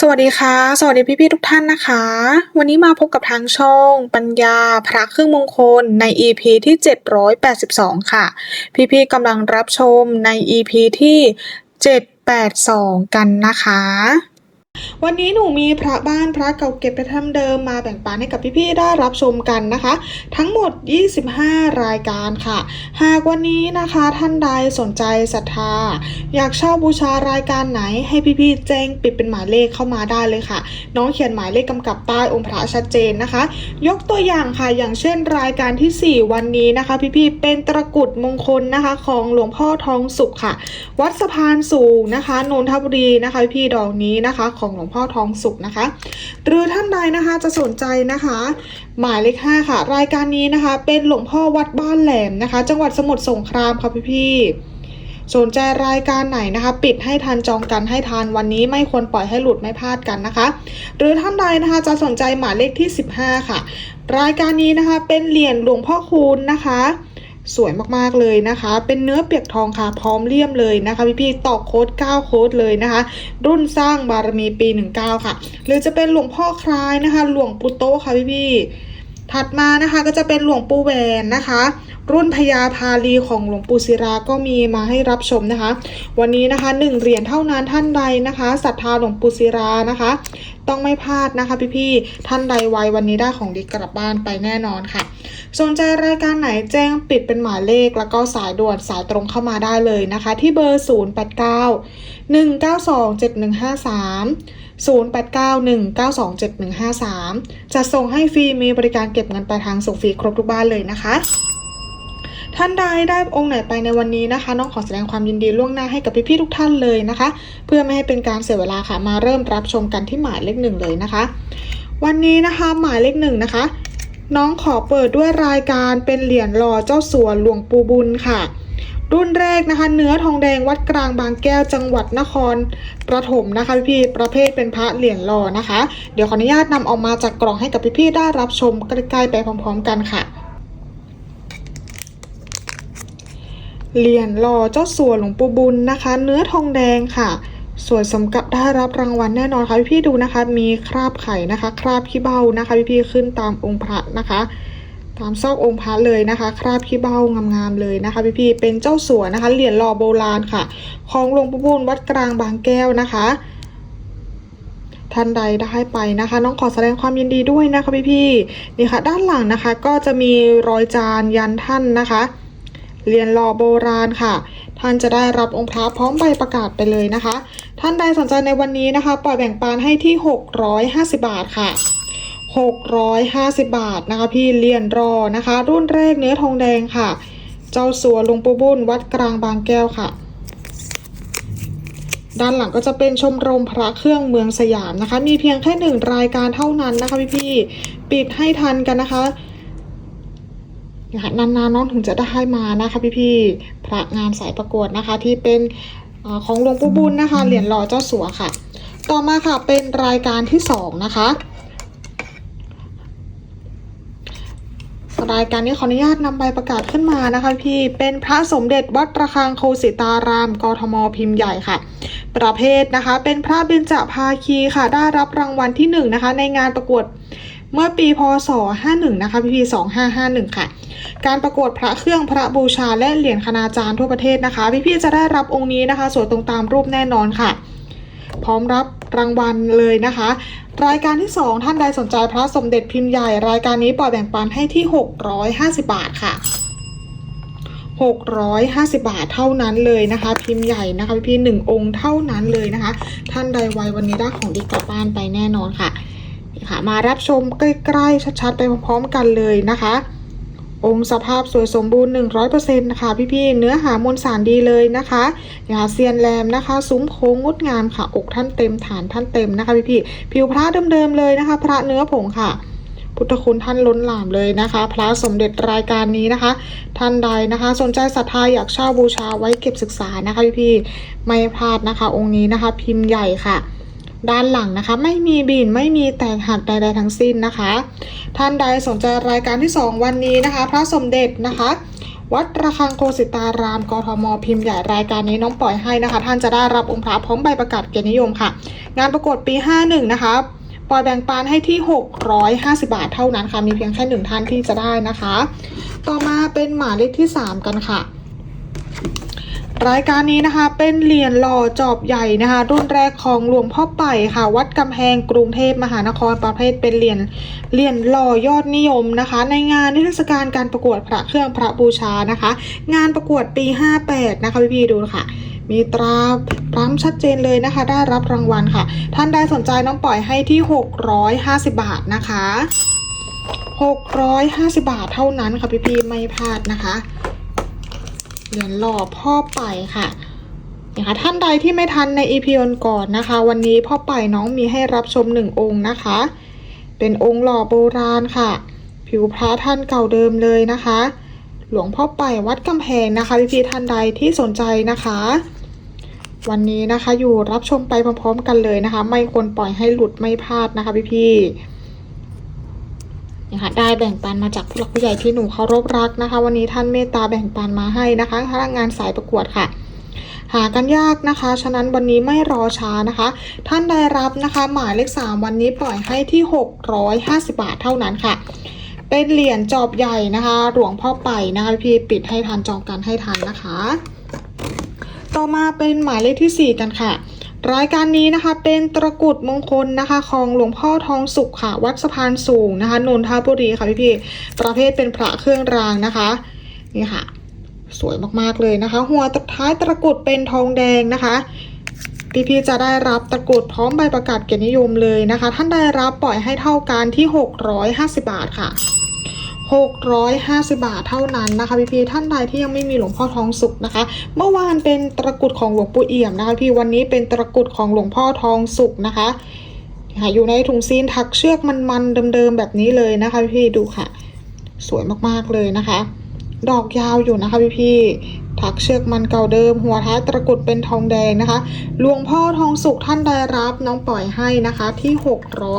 สวัสดีค่ะ สวัสดีพี่ๆทุกท่านนะคะ วันนี้มาพบกับทางช่อง ปัญญาพระเครื่องมงคลใน EP ที่ 782 ค่ะ พี่ๆกำลังรับชมใน EP ที่ 782 กันนะคะ วันนี้หนูมีพระบ้านพระเก่าเก็บไปทับเดิมมาแบ่งปันให้กับพี่ๆได้รับชมกันนะคะ ทั้งหมด 25 รายการค่ะ หากวันนี้นะคะท่านใดสนใจศรัทธา อยากเช่าบูชารายการไหนให้พี่ๆแจ้งปิดเป็นหมายเลขเข้ามาได้เลยค่ะ น้องเขียนหมายเลขกำกับใต้องค์พระชัดเจนนะคะ ยกตัวอย่างค่ะอย่างเช่นรายการที่ 4 วันนี้นะคะ พี่ๆเป็นตะกุดมงคลนะคะ ของหลวงพ่อทองสุขค่ะ วัดสะพานสูงนะคะนนทบุรีนะคะ พี่ดอกนี้นะคะของหลวงพ่อทองสุขนะคะ หรือท่านใดนะคะจะสนใจนะคะ หมายเลขห้าค่ะ รายการนี้นะคะ เป็นหลวงพ่อวัดบ้านแหลมนะคะ จังหวัดสมุทรสงครามค่ะพี่ๆสนใจรายการไหนนะคะ ปิดให้ทันจองกันให้ทันวันนี้ไม่ควรปล่อยให้หลุดไม่พลาดกันนะคะ หรือท่านใดนะคะจะสนใจหมายเลขที่ 15 ค่ะ รายการนี้นะคะเป็นเหรียญหลวงพ่อคูณนะคะ สวยมากๆเลยนะคะ เป็นเนื้อเปียกทองค่ะพร้อมเลี่ยมเลยนะคะพี่ๆตอกโค้ด9โค้ดเลยนะคะ รุ่นสร้างบารมีปี 19 ค่ะ หรือจะเป็นหลวงพ่อคลายนะคะ หลวงปู่โตค่ะพี่ๆ ถัดมานะคะก็จะเป็นหลวงปู่แหวนนะคะ รุ่นพญาพาลีของหลวงปู่ศิราก็มีมาให้รับชมนะคะ วันนี้นะคะหนึ่งเหรียญเท่านั้นท่านใดนะคะศรัทธาหลวงปู่ศิรานะคะ ต้องไม่พลาดนะคะพี่ๆท่านใดไววันนี้ได้ของดีกลับบ้านไปแน่นอนค่ะ สนใจรายการไหนแจ้งปิดเป็นหมายเลข แล้วก็สายด่วนสายตรงเข้ามาได้เลยนะคะ ที่เบอร์ 089 192 7153 0891927153จะส่งให้ฟรีมีบริการเก็บเงินปลายทางส่งฟรีครบทุกบ้านเลยนะคะ ท่านใดได้องค์ไหนไปในวันนี้นะคะ น้องขอแสดงความยินดีล่วงหน้าให้กับพี่ๆทุกท่านเลยนะคะ เพื่อไม่ให้เป็นการเสียเวลาค่ะมาเริ่มรับชมกันที่หมายเลขหนึ่งเลยนะคะ วันนี้นะคะหมายเลขหนึ่งนะคะ น้องขอเปิดด้วยรายการเป็นเหรียญหล่อเจ้าสัวหลวงปูบุญค่ะ รุ่นแรกนะคะเนื้อทองแดงวัดกลางบางแก้วจังหวัดนครปฐมนะคะพี่ประเภทเป็นพระเหรียญหล่อนะคะ เดี๋ยวขออนุญาตนำออกมาจากกล่องให้กับพี่ๆได้รับชมใกล้ๆไปพร้อม ๆ กันค่ะเหรียญหล่อเจ้าสัวหลวงปู่บุญนะคะ เนื้อทองแดงค่ะสวยสมกับได้รับรางวัลแน่นอนค่ะพี่ๆดูนะคะ มีคราบไข่นะคะ คราบขี้เบ้านะคะ พี่ๆขึ้นตามองค์พระนะคะ ตามซอกองค์พระเลยนะคะ คราบขี้เบ้างามๆเลยนะคะพี่ๆเป็นเจ้าสัวนะคะเหรียญหล่อโบราณค่ะ ของหลวงปู่บุญวัดกลางบางแก้วนะคะท่านใดได้ไปนะคะ น้องขอแสดงความยินดีด้วยนะคะพี่ๆนี่ค่ะ ด้านหลังนะคะก็จะมีรอยจานยันท่านนะคะเรียนรอโบราณค่ะ ท่านจะได้รับองค์พระพร้อมใบประกาศไปเลยนะคะ ท่านใดสนใจในวันนี้นะคะ ปล่อยแบ่งปันให้ที่ 650 บาทค่ะ 650 บาทนะคะพี่เรียนรอนะคะ รุ่นแรกเนื้อทองแดงค่ะ เจ้าสัวหลวงปู่บุญวัดกลางบางแก้วค่ะ ด้านหลังก็จะเป็นชมรมพระเครื่องเมืองสยามนะคะ มีเพียงแค่หนึ่งรายการเท่านั้นนะคะพี่ๆปิดให้ทันกันนะคะนะคะนานๆน้องถึงจะได้มานะคะพี่ๆพระงานสายประกวดนะคะที่เป็นอของหลวงปู่บุญนะคะเหรียญหล่อเจ้าสัวค่ะ ต่อมาค่ะเป็นรายการที่สองนะคะ รายการนี้ขออนุญาตนำใบประกาศขึ้นมานะคะพี่เป็นพระสมเด็จวัดระฆังโคสิตารามกทมพิมพ์ใหญ่ค่ะ ประเภทนะคะ เป็นพระเบญจภาคีค่ะ ได้รับรางวัลที่หนึ่งนะคะในงานประกวดเมื่อปีพศ 51 นะคะพี่ๆ2551 ค่ะ การประกวดพระเครื่องพระบูชาและเหรียญคณาจารย์ทั่วประเทศนะคะ พี่ๆจะได้รับองค์นี้นะคะสวยตรงตามรูปแน่นอนค่ะ พร้อมรับ รางวัลเลยนะคะ รายการที่ 2 ท่านใดสนใจพระสมเด็จพิมพ์ใหญ่ รายการนี้ปล่อยแบ่งปันให้ที่ 650 บาทค่ะ 650 บาทเท่านั้นเลยนะคะ พิมพ์ใหญ่นะคะพี่หนึ่งองค์เท่านั้นเลยนะคะ ท่านใดไววันนี้ได้ของดีกลับบ้านไปแน่นอนค่ะค่ะมารับชมใกล้ๆชัดๆ ไปพร้อมๆกันเลยนะคะ องค์สภาพสวยสมบูรณ์ 100%นะคะพี่ๆเนื้อหามวลสารดีเลยนะคะยาเซียนแรมนะคะ ซุ้มโค้งงดงามค่ะ อกท่านเต็มฐานท่านเต็มนะคะพี่ๆผิวพระเดิมๆเลยนะคะ พระเนื้อผงค่ะพุทธคุณท่านล้นหลามเลยนะคะ พระสมเด็จรายการนี้นะคะ ท่านใดนะคะ สนใจศรัทธาอยากเช่าบูชาไว้เก็บศึกษานะคะพี่ๆไม่พลาดนะคะ องค์นี้นะคะ พิมพ์ใหญ่ค่ะ ด้านหลังนะคะ ไม่มีบินไม่มีแตกหักใดๆทั้งสิ้นนะคะ ท่านใดสนใจรายการที่ 2 วันนี้นะคะ พระสมเด็จนะคะ วัดระฆังโคสิตารามกทมพิมพ์ใหญ่รายการนี้น้องปล่อยให้นะคะ ท่านจะได้รับองค์พระพร้อมใบประกาศเกียรตินิยมค่ะ งานประกวดปี 51 นะคะปล่อยแบ่งปันให้ที่ 650 บาทเท่านั้นค่ะ มีเพียงแค่หนึ่งท่านที่จะได้นะคะ ต่อมาเป็นหมายเลขที่ 3 กันค่ะ รายการนี้นะคะเป็นเหรียญหล่อจอบใหญ่นะคะ รุ่นแรกของหลวงพ่อไป่ค่ะ วัดกำแพงกรุงเทพมหานครประเภทเป็นเหรียญเหรียญหล่อยอดนิยมนะคะ ในงานนิทรรศการการประกวดพระเครื่องพระบูชานะคะ งานประกวดปี 58 นะคะพี่ๆดูค่ะมีตราพร้ำชัดเจนเลยนะคะ ได้รับรางวัลค่ะ ท่านใดสนใจน้องปล่อยให้ที่ 650 บาทนะคะ 650 บาทเท่านั้นค่ะพี่ๆไม่พลาดนะคะ เหรียญหล่อพ่อไปค่ะนะคะท่านใดที่ไม่ทันใน EP ก่อนนะคะ วันนี้พ่อไปน้องมีให้รับชมหนึ่งองค์นะคะ เป็นองค์หล่อโบราณค่ะ ผิวพระท่านเก่าเดิมเลยนะคะ หลวงพ่อไปวัดกำแพงนะคะพี่ๆท่านใดที่สนใจนะคะ วันนี้นะคะอยู่รับชมไปพร้อมๆกันเลยนะคะ ไม่ควรปล่อยให้หลุดไม่พลาดนะคะพี่พี่ๆ นะคะได้แบ่งปันมาจากผู้หลักผู้ใหญ่ที่หนูเคารพรักนะคะ วันนี้ท่านเมตตาแบ่งปันมาให้นะคะพนักงานสายประกวดค่ะ หากันยากนะคะ ฉะนั้นวันนี้ไม่รอช้านะคะ ท่านได้รับนะคะ หมายเลข 3 วันนี้ปล่อยให้ที่ 650 บาทเท่านั้นค่ะ เป็นเหรียญจอบใหญ่นะคะ หลวงพ่อไปนะคะพี่ปิดให้ทันจองกันให้ทันนะคะ ต่อมาเป็นหมายเลขที่ 4 กันค่ะ รายการนี้นะคะเป็นตะกุดมงคลนะคะของหลวงพ่อทองสุขค่ะ วัดสะพานสูงนะคะนนทบุรีค่ะพี่พี่ๆประเภทเป็นพระเครื่องรางนะคะนี่ค่ะ สวยมากๆเลยนะคะ หัวตะท้ายตะกุดเป็นทองแดงนะคะพี่พี่ๆจะได้รับตะกุดพร้อมใบประกาศเกียรตินิยมเลยนะคะ ท่านได้รับปล่อยให้เท่ากันที่ 650 บาทค่ะ 650 บาทเท่านั้นนะคะพี่พี่ท่านใดที่ยังไม่มีหลวงพ่อทองสุกนะคะ เมื่อวานเป็นตะกรุดของหลวงปู่เอี่ยมนะคะพี่วันนี้เป็นตะกรุดของหลวงพ่อทองสุกนะคะค่ะอยู่ในถุงซีนถักเชือกมันๆเดิมๆแบบนี้เลยนะคะพี่พี่ดูค่ะ สวยมากๆเลยนะคะ ดอกยาวอยู่นะคะพี่พี่ถักเชือกมันเก่าเดิม หัวท้ายตะกรุดเป็นทองแดงนะคะหลวงพ่อทองสุกท่านได้รับน้องปล่อยให้นะคะที่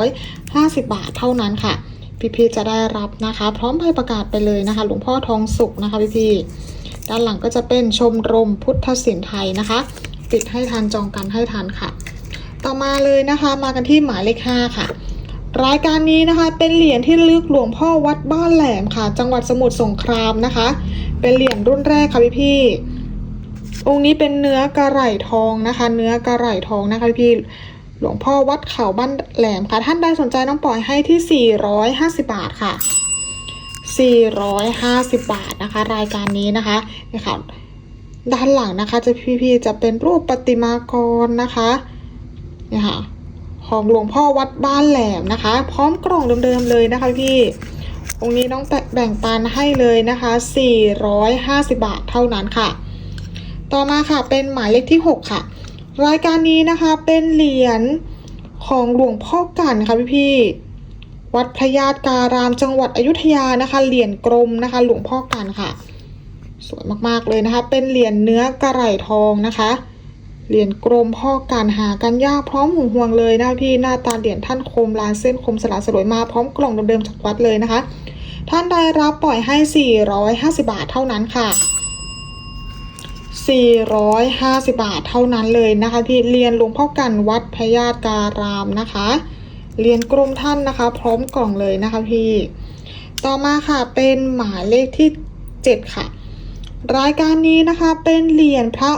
650 บาทเท่านั้นค่ะ พี่พี่ๆจะได้รับนะคะ พร้อมใบประกาศไปเลยนะคะ หลวงพ่อทองสุกนะคะพี่พี่ๆด้านหลังก็จะเป็นชมรมพุทธศิลป์ไทยนะคะปิดให้ทันจองกันให้ทันค่ะ ต่อมาเลยนะคะมากันที่หมายเลข5ค่ะ รายการนี้นะคะเป็นเหรียญที่ลึกหลวงพ่อวัดบ้านแหลมค่ะ จังหวัดสมุทรสงครามนะคะ เป็นเหรียญรุ่นแรกค่ะพี่พี่ๆองค์นี้เป็นเนื้อกระไหล่ทองนะคะ เนื้อกระไหล่ทองนะคะพี่พี่ๆ หลวงพ่อวัดเขาบ้านแหลมค่ะ ท่านใดสนใจน้องปล่อยให้ที่ 450 บาทค่ะ 450 บาทนะคะ รายการนี้นะคะนี่ค่ะด้านหลังนะคะจะพี่ๆจะเป็นรูปประติมากรนะคะนี่ค่ะของหลวงพ่อวัดบ้านแหลมนะคะ พร้อมกล่องเดิมๆเลยนะคะพี่องค์นี้น้องแบ่งปันให้เลยนะคะ 450 บาทเท่านั้นค่ะ ต่อมาค่ะเป็นหมายเลขที่ 6 ค่ะ รายการนี้นะคะเป็นเหรียญของหลวงพ่อกันค่ะพี่ๆวัดพระญาติการามจังหวัดอยุธยานะคะ เหรียญกลมนะคะ หลวงพ่อกันค่ะ สวยมากๆเลยนะคะ เป็นเหรียญเนื้อกระไหล่ทองนะคะ เหรียญกรมพ่อการหากันยากพร้อมหูห่วงเลยนะพี่หน้าตาเหรียญท่านคมลายเส้นคมสลาสลวยมาพร้อมกล่องเดิมๆจากวัดเลยนะคะ ท่านได้รับปล่อยให้ 450 บาทเท่านั้นค่ะ 450 บาทเท่านั้นเลยนะคะพี่เรียนหลวงพ่อกันวัดพญาตการามนะคะ เรียนกรมท่านนะคะ พร้อมกล่องเลยนะคะพี่ ต่อมาค่ะเป็นหมายเลขที่ 7 ค่ะ รายการนี้นะคะเป็นเหรียญพระ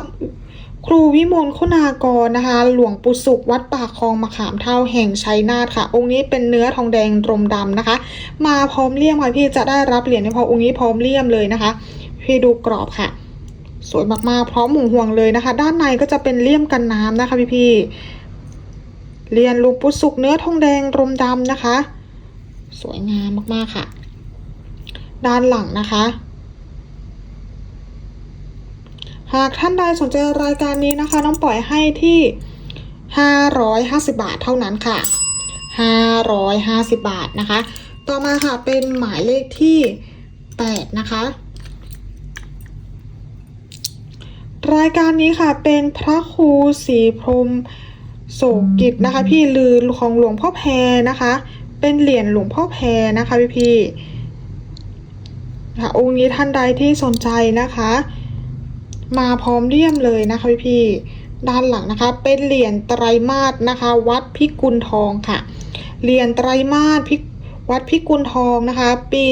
ครูวิมลคุณากรนะคะ หลวงปู่สุขวัดปากคลองมะขามเท่าแห่งชัยนาทค่ะ องค์นี้เป็นเนื้อทองแดงรมดำนะคะ มาพร้อมเลี่ยมค่ะพี่จะได้รับเหรียญในพอองค์นี้พร้อมเลี่ยมเลยนะคะ พี่ดูกรอบค่ะ สวยมากๆ พร้อมหมูห่วงเลยนะคะ ด้านในก็จะเป็นเลี่ยมกันน้ำนะคะพี่ๆเรียนลวงปู่สุขเนื้อทองแดงรมดำนะคะ สวยงามมากๆค่ะ ด้านหลังนะคะ หากท่านใดสนใจรายการนี้นะคะ น้องปล่อยให้ที่ 550 บาทเท่านั้นค่ะ 550 บาทนะคะ ต่อมาค่ะเป็นหมายเลขที่ 8 นะคะ รายการนี้ค่ะเป็นพระครูศรีพรหมโศกิจนะคะ พี่ลือของหลวงพ่อแพรนะคะ เป็นเหรียญหลวงพ่อแพรนะคะพี่พี่ค่ะองค์นี้ท่านใดที่สนใจนะคะ มาพร้อมเลี่ยมเลยนะคะพี่ๆด้านหลังนะคะ เป็นเหรียญไตรมาสนะคะ วัดพิกุลทองค่ะเหรียญไตรมาสพิวัดพิกุลทองนะคะ ปี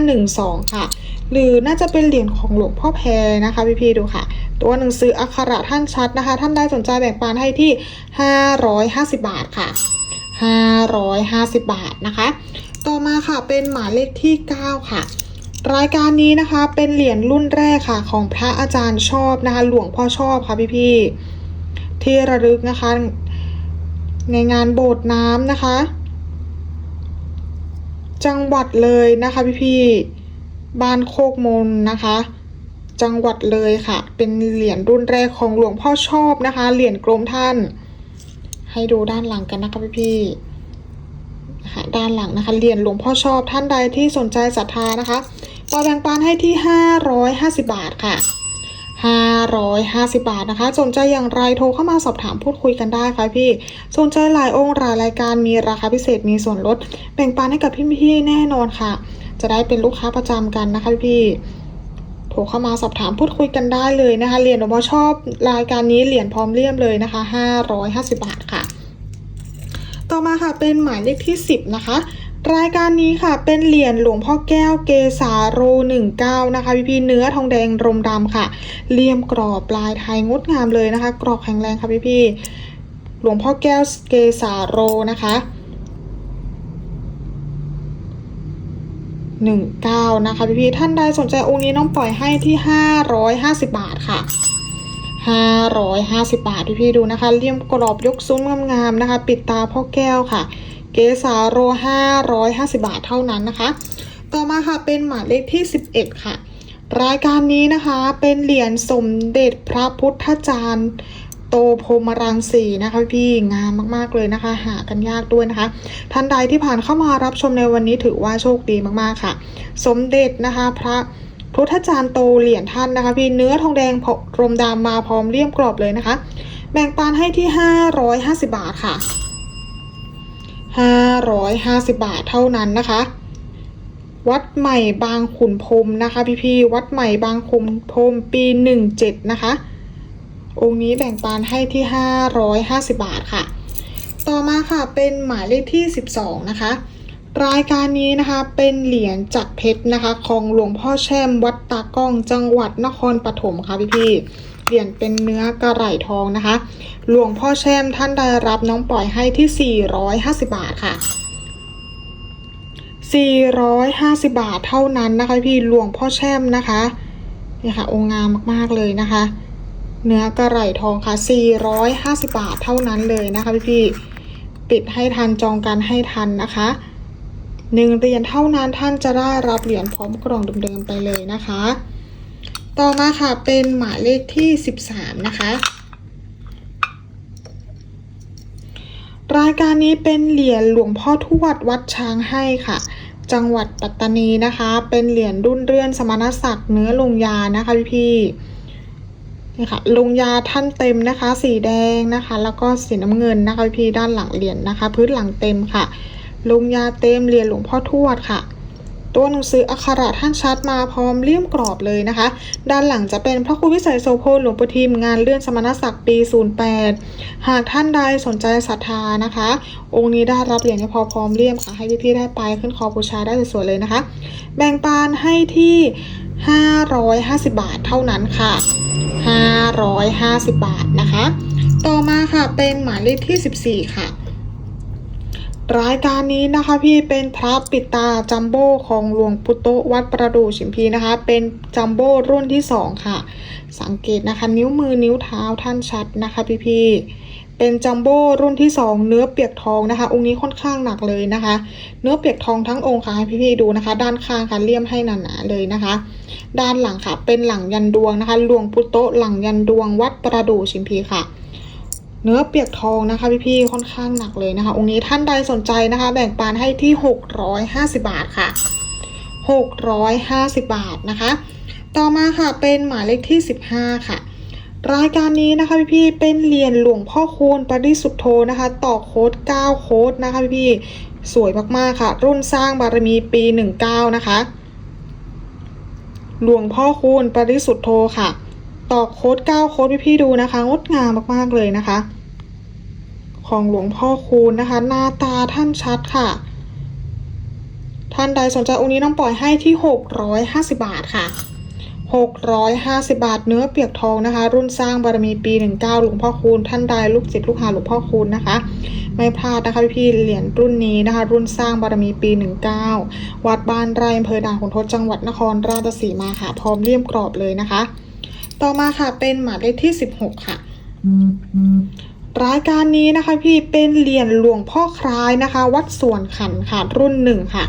2512 ค่ะ หรือน่าจะเป็นเหรียญของหลวงพ่อแพรนะคะพี่ๆดูค่ะ ตัวหนังสืออักขระท่านชัดนะคะ ท่านได้สนใจแบ่งปันให้ที่ 550 บาทค่ะ 550 บาทนะคะ ต่อมาค่ะเป็นหมายเลขที่ 9 ค่ะรายการนี้นะคะเป็นเหรียญรุ่นแรกค่ะ ของพระอาจารย์ชอบนะคะ หลวงพ่อชอบค่ะพี่ๆที่ระลึกนะคะ ในงานโบสถ์น้ำนะคะ จังหวัดเลยนะคะพี่ๆบ้านโคกมนนะคะ จังหวัดเลยค่ะ เป็นเหรียญรุ่นแรกของหลวงพ่อชอบนะคะ เหรียญกรมท่าน ให้ดูด้านหลังกันนะคะพี่ๆนะคะด้านหลังนะคะเหรียญหลวงพ่อชอบท่านใดที่สนใจศรัทธานะคะปอแบ่งปันให้ที่ 550 บาทค่ะ 550 บาทนะคะ สนใจอย่างไรโทรเข้ามาสอบถามพูดคุยกันได้ค่ะพี่ สนใจหลายองค์หลายรายการมีราคาพิเศษมีส่วนลด แบ่งปันให้กับพี่ๆแน่นอนค่ะ จะได้เป็นลูกค้าประจำกันนะคะพี่ โทรเข้ามาสอบถามพูดคุยกันได้เลยนะคะเหรียญหลวงพ่อชอบรายการนี้เหรียญพร้อมเลี่ยมเลยนะคะ550 บาทค่ะ ต่อมาค่ะเป็นหมายเลขที่ 10 นะคะรายการนี้ค่ะเป็นเหรียญหลวงพ่อแก้วเกษาโร19 นะคะพี่พี่เนื้อทองแดงรมดำค่ะเลี่ยมกรอบลายไทยงดงามเลยนะคะ กรอบแข็งแรงค่ะพี่พี่หลวงพ่อแก้วเกษาโรนะคะ 19 นะคะพี่พี่ท่านใดสนใจองค์นี้น้องปล่อยให้ที่ 550 บาทค่ะ 550 บาทพี่พี่ดูนะคะเลี่ยมกรอบยกซุ้มงามๆนะคะ ปิดตาพ่อแก้วค่ะ เกสาโร 550 บาทเท่านั้นนะคะ ต่อมาค่ะเป็นหมายเลขที่ 11 ค่ะ รายการนี้นะคะเป็นเหรียญสมเด็จพระพุทธจารย์ โตพรมรังสีนะคะพี่งามมากๆเลยนะคะ หากันยากด้วยนะคะ ท่านใดที่ผ่านเข้ามารับชมในวันนี้ถือว่าโชคดีมากๆค่ะ สมเด็จนะคะพระพุทธจารย์โตเหรียญท่านนะคะพี่เนื้อทองแดงรมดำมาพร้อมเลี่ยมกรอบเลยนะคะ แบ่งปันให้ที่ 550 บาทค่ะ 550 บาทเท่านั้นนะคะวัดใหม่บางขุนพรมนะคะ พี่ๆ วัดใหม่บางขุนพรมปี17นะคะ องค์นี้แบ่งปันให้ที่ 550 บาทค่ะ ต่อมาค่ะเป็นหมายเลขที่ 12 นะคะ รายการนี้นะคะเป็นเหรียญจักรเพชรนะคะของหลวงพ่อแช่มวัดตากล้องจังหวัดนครปฐมค่ะพี่พี่เหรียญเป็นเนื้อกระไหล่ทองนะคะ หลวงพ่อแช่มท่านได้รับน้องปล่อยให้ที่ 450 บาทค่ะ 450 บาทเท่านั้นนะคะพี่หลวงพ่อแช่มนะคะนี่ค่ะองค์งามมากๆเลยนะคะ เนื้อกระไหล่ทองค่ะ 450 บาทเท่านั้นเลยนะคะพี่พี่ๆปิดให้ทันจองกันให้ทันนะคะหนึ่งเหรียญเท่านั้นท่านจะได้รับเหรียญพร้อมกล่องเดิมๆไปเลยนะคะ ต่อมาค่ะเป็นหมายเลขที่ 13 นะคะ รายการนี้เป็นเหรียญหลวงพ่อทวดวัดช้างให้ค่ะ จังหวัดปัตตานีนะคะ เป็นเหรียญรุ่นเรือนสมณศักดิ์เนื้อลงยานะคะพี่พี่ นี่ค่ะลงยาท่านเต็มนะคะ สีแดงนะคะ แล้วก็สีน้ำเงินนะคะพี่ด้านหลังเหรียญนะคะ พื้นหลังเต็มค่ะ ลงยาเต็มเหรียญหลวงพ่อทวดค่ะ ตัวหนังสืออักขระท่านชัดมาพร้อมเลี่ยมกรอบเลยนะคะ ด้านหลังจะเป็นพระครูวิสัยโสพลหลวงปู่ทิมงานเลื่อนสมณศักดิ์ปี 08 หากท่านใดสนใจศรัทธานะคะ องค์นี้ได้รับเหรียญพอพร้อมเลี่ยมค่ะให้พี่ๆได้ไปขึ้นคอบูชาได้สวยๆเลยนะคะ แบ่งปันให้ที่ 550 บาทเท่านั้นค่ะ 550 บาทนะคะ ต่อมาค่ะเป็นหมายเลขที่ 14 ค่ะ รายการนี้นะคะพี่เป็นพระปิดตาจัมโบ้ของหลวงพุโตวัดประดู่ชิมพีนะคะ เป็นจัมโบ้รุ่นที่สองค่ะ สังเกตนะคะนิ้วมือนิ้วเท้าท่านชัดนะคะพี่พี่ เป็นจัมโบ้รุ่นที่สองเนื้อเปียกทองนะคะ องค์นี้ค่อนข้างหนักเลยนะคะ เนื้อเปียกทองทั้งองค์ค่ะให้พี่ๆดูนะคะ ด้านข้างค่ะเลี่ยมให้หนาๆเลยนะคะ ด้านหลังค่ะเป็นหลังยันดวงนะคะหลวงพุโตหลังยันดวงวัดประดู่ชิมพีค่ะ เนื้อเปียกทองนะคะพี่ๆค่อนข้างหนักเลยนะคะ องค์นี้ท่านใดสนใจนะคะ แบ่งปันให้ที่ 650 บาทค่ะ 650 บาทนะคะ ต่อมาค่ะเป็นหมายเลขที่ 15 ค่ะ รายการนี้นะคะพี่ๆเป็นเหรียญหลวงพ่อคูณปริสุทธโธนะคะ ต่อโค้ด9โค้ดนะคะพี่ๆสวยมากๆค่ะ รุ่นสร้างบารมีปี 19 นะคะ หลวงพ่อคูณปริสุทธโธค่ะ ต่อโค้ด9โค้ดพี่ๆดูนะคะ งดงามมากๆเลยนะคะ ของหลวงพ่อคูณนะคะ หน้าตาท่านชัดค่ะ ท่านใดสนใจองค์นี้น้องปล่อยให้ที่ 650 บาทค่ะ 650 บาทเนื้อเปียกทองนะคะ รุ่นสร้างบารมีปี 19 หลวงพ่อคูณท่านใดลูกศิษย์ลูกหาหลวงพ่อคูณนะคะ ไม่พลาดนะคะพี่เหรียญรุ่นนี้นะคะ รุ่นสร้างบารมีปี 19 วัดบ้านไร่อำเภอด่านขุนทดจังหวัดนครราชสีมาค่ะ พร้อมเลี่ยมกรอบเลยนะคะ ต่อมาค่ะเป็นหมายเลขที่ 16 ค่ะรายการนี้นะคะพี่เป็นเหรียญหลวงพ่อคล้ายนะคะ วัดสวนขันค่ะรุ่นหนึ่งค่ะ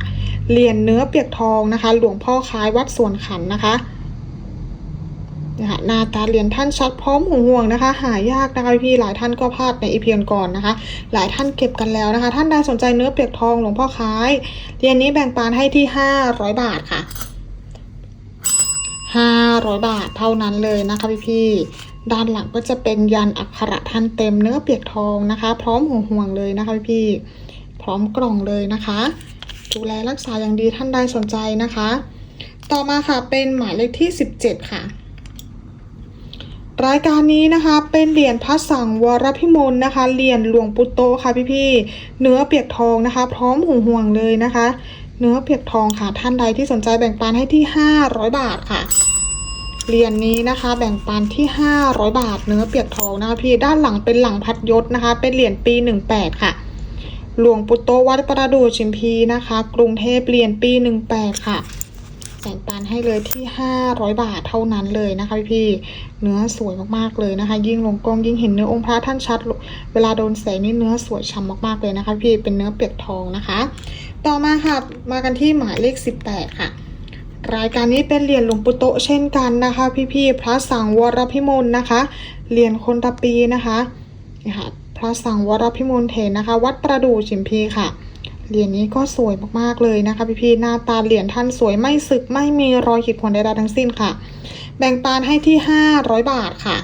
เหรียญเนื้อเปียกทองนะคะ หลวงพ่อคล้ายวัดสวนขันนะคะ นี่ยค่ะหน้าตาเหรียญท่านชัดพร้อมห่วงนะคะ หายากนะคะพี่หลายท่านก็พลาดในอีพีก่อนนะคะ หลายท่านเก็บกันแล้วนะคะ ท่านใดสนใจเนื้อเปียกทองหลวงพ่อคล้ายเหรียญนี้แบ่งปันให้ที่ 500 บาทค่ะ 500 บาทเท่านั้นเลยนะคะพี่ๆด้านหลังก็จะเป็นยันอักขระท่านเต็มเนื้อเปียกทองนะคะ พร้อมห่วงๆเลยนะคะพี่ๆพร้อมกล่องเลยนะคะ ดูแลรักษาอย่างดีท่านใดสนใจนะคะ ต่อมาค่ะเป็นหมายเลขที่ 17 ค่ะ รายการนี้นะคะเป็นเหรียญพระสังวรพิมลนะคะเหรียญหลวงปุโตค่ะพี่ๆเนื้อเปียกทองนะคะ พร้อมห่วงห่วงเลยนะคะ เนื้อเปียกทองค่ะท่านใดที่สนใจแบ่งปันให้ที่ 500 บาทค่ะเหรียญนี้นะคะแบ่งปันที่ 500 บาท เนื้อเปียกทองนะคะพี่ด้านหลังเป็นหลังพัดยศนะคะ เป็นเหรียญปี 18 ค่ะหลวงปุโตวัดประดูชิมพีนะคะ กรุงเทพเหรียญปี 18 ค่ะ แบ่งปันให้เลยที่ 500 บาทเท่านั้นเลยนะคะพี่ๆเนื้อสวยมากๆเลยนะคะ ยิ่งลงกล้องยิ่งเห็นเนื้อองค์พระท่านชัด เวลาโดนแสงนี่เนื้อสวยฉ่ำมากๆเลยนะคะพี่เป็นเนื้อเปียกทองนะคะ ต่อมาค่ะมากันที่หมายเลข 18 ค่ะรายการนี้เป็นเหรียญหลวงปู่โตเช่นกันนะคะ พี่ๆพระสังวรพิมลนะคะเหรียญคนตะปีนะคะนี่ค่ะพระสังวรพิมลเถรนะคะ วัดประดู่ชิมพีค่ะ เหรียญนี้ก็สวยมากๆเลยนะคะพี่ๆหน้าตาเหรียญท่านสวยไม่สึกไม่มีรอยขีดข่วนใดๆทั้งสิ้นค่ะ แบ่งปานให้ที่500บาทค่ะ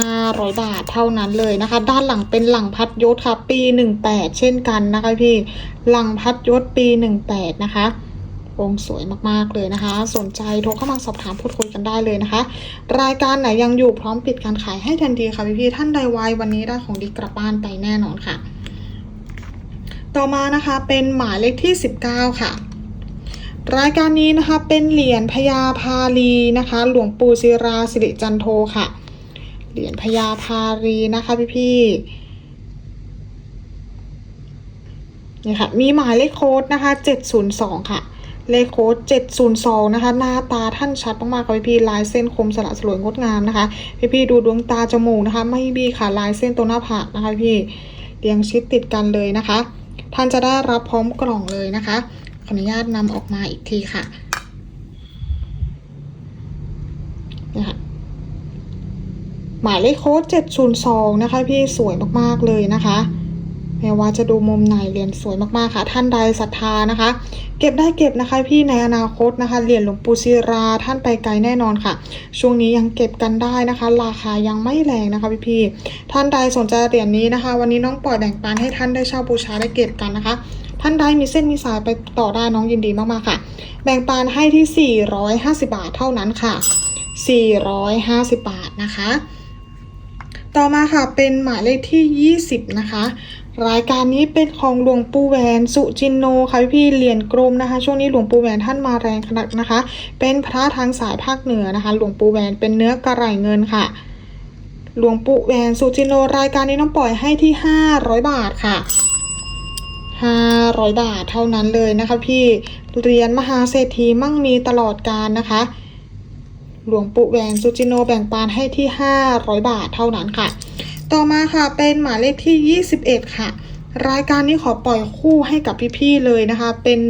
500บาทเท่านั้นเลยนะคะ ด้านหลังเป็นหลังพัดยศค่ะ ปี18เช่นกันนะคะพี่หลังพัดยศปี18นะคะองค์สวยมากๆเลยนะคะ สนใจโทรเข้ามาสอบถามพูดคุยกันได้เลยนะคะ รายการไหนยังอยู่พร้อมปิดการขายให้ทันทีค่ะพี่ๆท่านใดไววันนี้ได้ของดีกลับบ้านไปแน่นอนค่ะ ต่อมานะคะเป็นหมายเลขที่ 19 ค่ะ รายการนี้นะคะเป็นเหรียญพญาพาลีนะคะ หลวงปู่ศิราสิริจันโทค่ะ เหรียญพญาพาลีนะคะพี่ๆนี่ค่ะมีหมายเลขโค้ดนะคะ 702 ค่ะ เลขโค้ด 702 นะคะ หน้าตาท่านชัดมากๆค่ะพี่ๆลายเส้นคมสละสลวยงดงามนะคะ พี่ๆดูดวงตาจมูกนะคะ ไม่มีค่ะลายเส้นตรงหน้าผากนะคะพี่เรียงชิดติดกันเลยนะคะ ท่านจะได้รับพร้อมกล่องเลยนะคะขออนุญาตนำออกมาอีกทีค่ะนี่ค่ะหมายเลขโค้ด702 นะคะพี่สวยมาก ๆ เลยนะคะ ไม่ว่าจะดูมุมไหนเหรียญสวยมากๆค่ะ ท่านใดศรัทธานะคะ เก็บได้เก็บนะคะ พี่ในอนาคตนะคะเหรียญหลวงปู่ศิราท่านไปไกลแน่นอนค่ะ ช่วงนี้ยังเก็บกันได้นะคะ ราคายังไม่แรงนะคะพี่ๆท่านใดสนใจเหรียญนี้นะคะ วันนี้น้องปล่อยแบ่งปันให้ท่านได้เช่าบูชาได้เก็บกันนะคะ ท่านใดมีเส้นมีสายไปต่อได้น้องยินดีมากๆค่ะ แบ่งปันให้ที่ 450 บาทเท่านั้นค่ะ 450 บาทนะคะต่อมาค่ะเป็นหมายเลขที่ 20 นะคะ รายการนี้เป็นของหลวงปู่แหวนสุจินโนค่ะพี่เหรียญกรมนะคะ ช่วงนี้หลวงปู่แหวนท่านมาแรงขนาดนะคะ เป็นพระทางสายภาคเหนือนะคะ หลวงปู่แหวนเป็นเนื้อกระไรเงินค่ะ หลวงปู่แหวนสุจินโนรายการนี้น้องปล่อยให้ที่ 500 บาทค่ะ 500 บาทเท่านั้นเลยนะคะ พี่เหรียญมหาเศรษฐีมั่งมีตลอดการนะคะ หลวงปู่แหวนสุจินโนแบ่งปานให้ที่ 500 บาทเท่านั้นค่ะ ต่อมาค่ะเป็นหมายเลขที่ 21 ค่ะ รายการนี้ขอปล่อยคู่ให้กับพี่ๆเลยนะคะ เป็น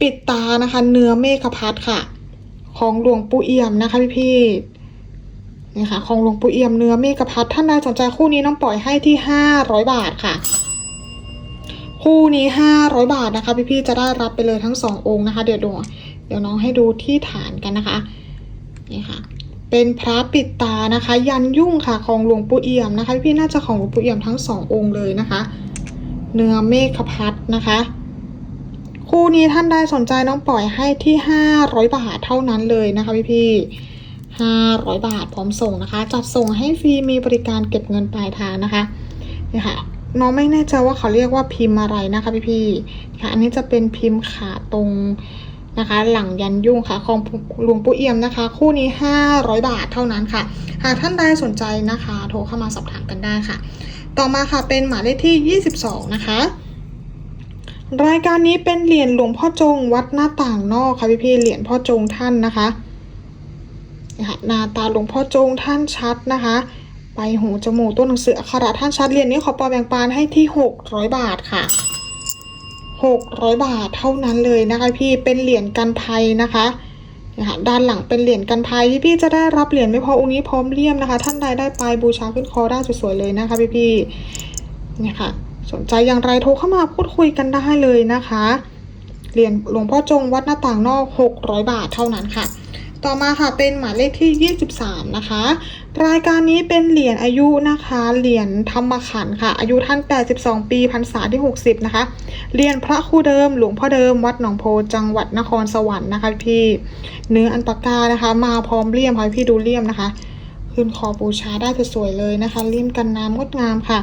ปิดตานะคะ เนื้อเมฆพัดค่ะ ของหลวงปู่เอี่ยมนะคะพี่ๆนี่ค่ะ ของหลวงปู่เอี่ยมเนื้อเมฆพัดท่านใดสนใจคู่นี้น้องปล่อยให้ที่ 500 บาทค่ะ คู่นี้ 500 บาทนะคะ พี่ๆจะได้รับไปเลยทั้งสององค์นะคะ เดี๋ยวดูเดี๋ยวน้องให้ดูที่ฐานกันนะคะนี่ค่ะ เป็นพระปิดตานะคะ ยันยุ่งค่ะของหลวงปู่เอี่ยมนะคะพี่น่าจะของหลวงปู่เอี่ยมทั้งสององค์เลยนะคะ เนื้อเมฆพัดนะคะ คู่นี้ท่านใดสนใจน้องปล่อยให้ที่500บาทเท่านั้นเลยนะคะพี่พี่ๆ500บาทพร้อมส่งนะคะ จัดส่งให้ฟรีมีบริการเก็บเงินปลายทางนะคะนี่ค่ะน้องไม่แน่ใจว่าเขาเรียกว่าพิมพ์อะไรนะคะพี่พี่ค่ะอันนี้จะเป็นพิมพ์ขาตรง นะคะ หลังยันยุ่งค่ะของหลวงปู่เอี่ยมนะคะ คู่นี้ 500 บาทเท่านั้นค่ะ หากท่านใดสนใจนะคะ โทรเข้ามาสอบถามกันได้ค่ะ ต่อมาค่ะเป็นหมายเลขที่ 22 นะคะรายการนี้เป็นเหรียญหลวงพ่อจงวัดหน้าต่างนอกค่ะพี่พี่ๆเหรียญพ่อจงท่านนะคะนะหน้าตาหลวงพ่อจงท่านชัดนะคะไปหูจมูกต้นหนังสืออักขระท่านชัดเหรียญนี้ขอปอแบ่งปานให้ที่ 600 บาทค่ะ 600 บาทเท่านั้นเลยนะคะพี่เป็นเหรียญกันภัยนะคะนี่ค่ะด้านหลังเป็นเหรียญกันภัยพี่พี่จะได้รับเหรียญไม่พอองค์นี้พร้อมเลี่ยมนะคะ ท่านใดได้ไปบูชาขึ้นคอได้สวยๆเลยนะคะพี่พี่ๆเนี่ยค่ะสนใจอย่างไรโทรเข้ามาพูดคุยกันได้เลยนะคะเหรียญหลวงพ่อจงวัดหน้าต่างนอก 600 บาทเท่านั้นค่ะ ต่อมาค่ะเป็นหมายเลขที่ 23 นะคะ รายการนี้เป็นเหรียญอายุนะคะ เหรียญธรรมขันค่ะ อายุท่าน 82 ปีพรรษาที่ 60 นะคะเหรียญพระครูเดิม หลวงพ่อเดิม วัดหนองโพจังหวัดนครสวรรค์นะคะพี่ เนื้ออันปากานะคะ มาพร้อมเลี่ยมค่ะพี่ดูเลี่ยมนะคะขึ้นคอบูชาได้สวยๆเลยนะคะเลี่ยมกันน้ำงดงามค่ะ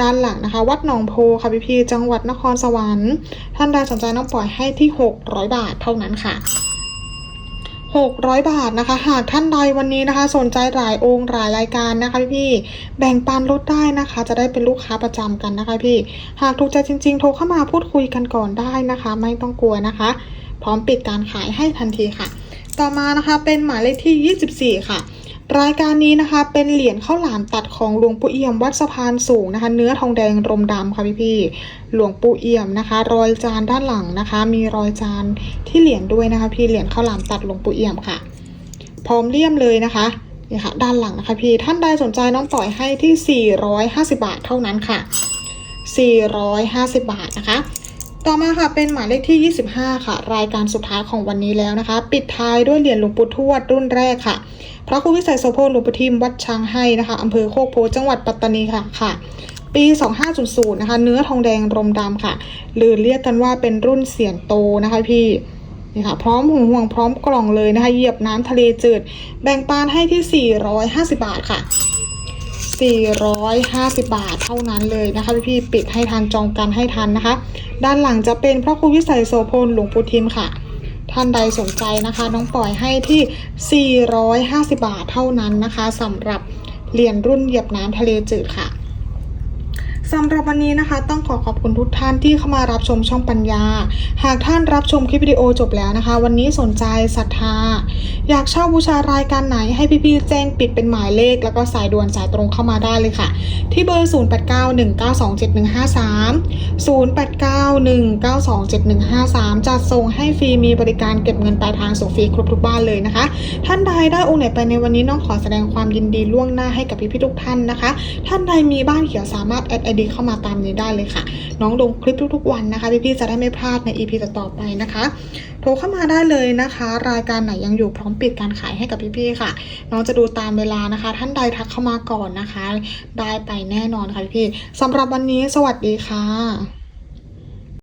ด้านหลังนะคะ วัดหนองโพค่ะพี่พี่จังหวัดนครสวรรค์ ท่านใดสนใจน้องปล่อยให้ที่ 600 บาทเท่านั้นค่ะ 600 บาทนะคะ หากท่านใดวันนี้นะคะ สนใจหลายองค์หลายรายการนะคะพี่แบ่งปันลดได้นะคะ จะได้เป็นลูกค้าประจำกันนะคะพี่ หากถูกใจจริง ๆ โทรเข้ามาพูดคุยกันก่อนได้นะคะ ไม่ต้องกลัวนะคะ พร้อมปิดการขายให้ทันทีค่ะ ต่อมานะคะเป็นหมายเลขที่ 24 ค่ะ รายการนี้นะคะเป็นเหรียญข้าวหลามตัดของหลวงปู่เอี่ยมวัดสะพานสูงนะคะ เนื้อทองแดงรมดำค่ะพี่พี่ๆหลวงปู่เอี่ยมนะคะ รอยจานด้านหลังนะคะ มีรอยจานที่เหรียญด้วยนะคะ พี่เหรียญข้าวหลามตัดหลวงปู่เอี่ยมค่ะ พร้อมเลี่ยมเลยนะคะนี่ค่ะด้านหลังนะคะพี่ท่านใดสนใจน้องปล่อยให้ที่ 450 บาทเท่านั้นค่ะ 450 บาทนะคะ ต่อมาค่ะเป็นหมายเลขที่ 25 ค่ะ รายการสุดท้ายของวันนี้แล้วนะคะ ปิดท้ายด้วยเหรียญหลวงปู่ทวดรุ่นแรกค่ะ พระครูวิสัยโสพลหลวงปู่ทิมวัดช้างให้นะคะอำเภอโคกโพจังหวัดปัตตานีค่ะค่ะ ปี 2500 นะคะ เนื้อทองแดงรมดำค่ะ หรือเรียกกันว่าเป็นรุ่นเสียนโตนะคะพี่นี่ค่ะพร้อมหูห่วงพร้อมกล่องเลยนะคะเหยียบน้ำทะเลจืด แบ่งปานให้ที่ 450 บาทค่ะ 450 บาทเท่านั้นเลยนะคะพี่พี่ๆปิดให้ทันจองกันให้ทันนะคะ ด้านหลังจะเป็นพระครูวิสัยโสพลหลวงปู่ทิมค่ะ ท่านใดสนใจนะคะ น้องปล่อยให้ที่ 450 บาทเท่านั้นนะคะสำหรับเหรียญรุ่นเหยียบน้ำทะเลจืดค่ะ สำหรับวันนี้นะคะ ต้องขอขอบคุณทุกท่านที่เข้ามารับชมช่องปัญญา หากท่านรับชมคลิปวิดีโอจบแล้วนะคะ วันนี้สนใจศรัทธา อยากเช่าบูชารายการไหนให้พี่ๆแจ้งปิดเป็นหมายเลข แล้วก็สายด่วนสายตรงเข้ามาได้เลยค่ะ ที่เบอร์ 0891927153 0891927153 จัดส่งให้ฟรีมีบริการเก็บเงินปลายทางส่งฟรีครบทุกบ้านเลยนะคะ ท่านใดได้องค์ไหนไปในวันนี้น้องขอแสดงความยินดีล่วงหน้าให้กับพี่ๆทุกท่านนะคะ ท่านใดมีบ้านเขียวสามารถแอดไอดีเข้ามาตามนี้ได้เลยค่ะ น้องลงคลิปทุกๆวันนะคะพี่ๆจะได้ไม่พลาดใน EP ต่อๆไปนะคะ โทรเข้ามาได้เลยนะคะ รายการไหนยังอยู่พร้อมปิดการขายให้กับพี่ๆค่ะ น้องจะดูตามเวลานะคะ ท่านใดทักเข้ามาก่อนนะคะ ได้ไปแน่นอนค่ะพี่ๆสำหรับวันนี้สวัสดีค่ะ